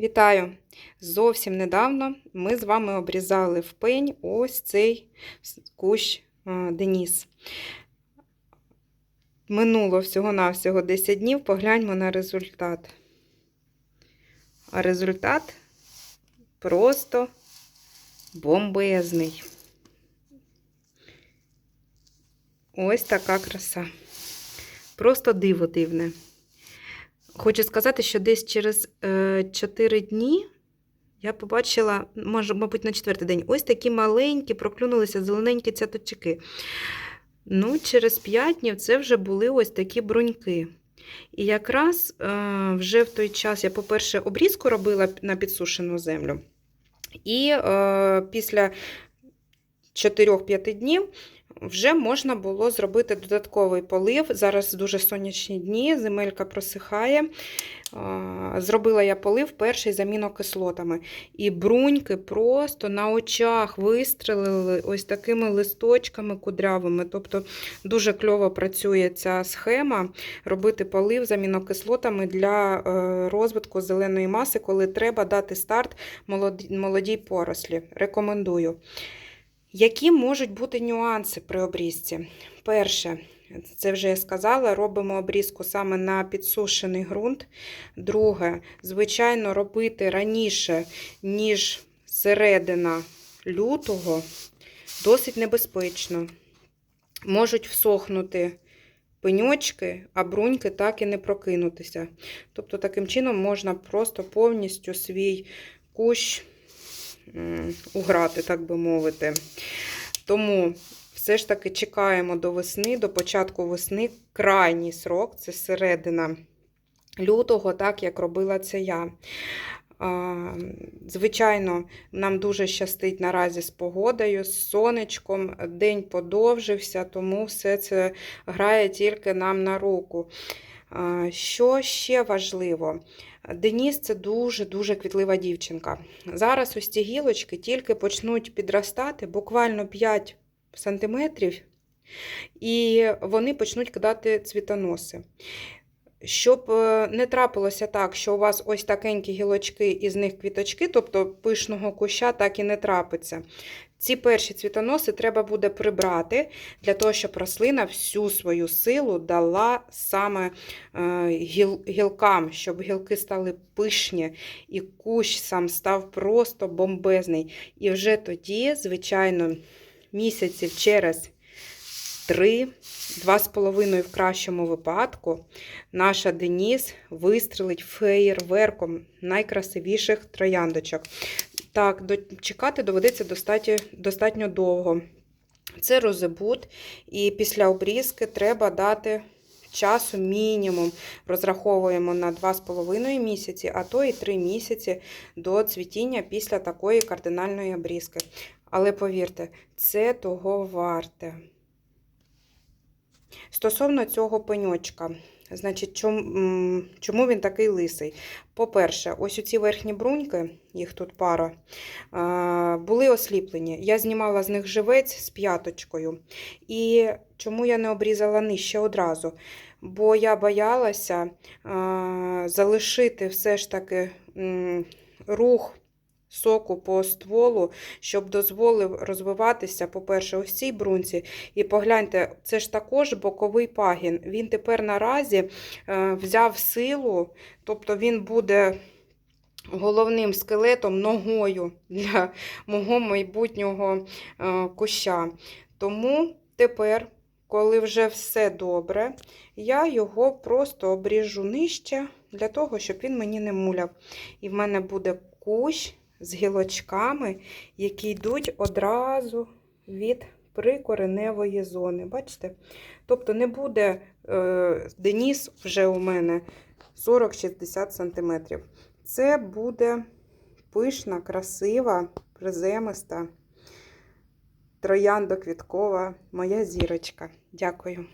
Вітаю! Зовсім недавно ми з вами обрізали в пень ось цей кущ Деніс. Минуло всього-навсього 10 днів, погляньмо на результат. А результат просто бомбезний. Ось така краса. Просто диво дивне. Хочу сказати, що десь через е, 4 дні я побачила, може, мабуть, на четвертий день, ось такі маленькі, проклюнулися зелененькі цяточки. Ну, через 5 днів це вже були ось такі бруньки. І якраз е, вже в той час я, по-перше, обрізку робила на підсушену землю. І е, після 4-5 днів вже можна було зробити додатковий полив. Зараз дуже сонячні дні, земелька просихає. Зробила я полив перший з амінокислотами. І бруньки просто на очах вистрелили ось такими листочками кудрявими. Тобто дуже кльово працює ця схема робити полив з амінокислотами для е, розвитку зеленої маси, коли треба дати старт молодій порослі. Рекомендую. Які можуть бути нюанси при обрізці? Перше, це вже я сказала, робимо обрізку саме на підсушений ґрунт. Друге, звичайно, робити раніше, ніж середина лютого, досить небезпечно. Можуть всохнути пеньочки, а бруньки так і не прокинутися. Тобто, таким чином можна просто повністю свій кущ уграти, так би мовити. Тому все ж таки чекаємо до весни, до початку весни крайній срок це середина лютого, так як робила це я. Звичайно, нам дуже щастить наразі з погодою, з сонечком, день подовжився, тому все це грає тільки нам на руку. Що ще важливо? Деніс це дуже-дуже квітлива дівчинка. Зараз ось ці гілочки тільки почнуть підростати буквально 5 сантиметрів, і вони почнуть кидати цвітоноси. Щоб е, не трапилося так, що у вас ось такенькі гілочки і з них квіточки, тобто пишного куща так і не трапиться. Ці перші цвітоноси треба буде прибрати для того, щоб рослина всю свою силу дала саме е, гілкам, щоб гілки стали пишні, і кущ сам став просто бомбезний. І вже тоді, звичайно, місяців через три, два з половиною в кращому випадку, наша Деніс вистрелить феєрверком найкрасивіших трояндочок. Так, чекати доведеться достатньо, достатньо довго. Це розебут, і після обрізки треба дати часу мінімум. Розраховуємо на 2,5 місяці, а то і 3 місяці до цвітіння після такої кардинальної обрізки. Але повірте, це того варте. Стосовно цього пеньочка, значить, чому, чому він такий лисий? По-перше, ось у ці верхні бруньки, їх тут пара, були осліплені. Я знімала з них живець з п'яточкою. І чому я не обрізала нижче одразу? Бо я боялася залишити все ж таки рух соку по стволу, щоб дозволив розвиватися, по-перше, ось цій брунці. І погляньте, це ж також боковий пагін. Він тепер наразі е, взяв силу, тобто він буде. Головним скелетом, ногою для мого майбутнього е, куща. Тому тепер, коли вже все добре, я його просто обріжу нижче, для того, щоб він мені не муляв. І в мене буде кущ з гілочками, які йдуть одразу від прикореневої зони. Бачите? Тобто не буде е, деніс вже у мене 40-60 см. Це буде пишна, красива, приземиста, трояндоквіткова моя зірочка. Дякую.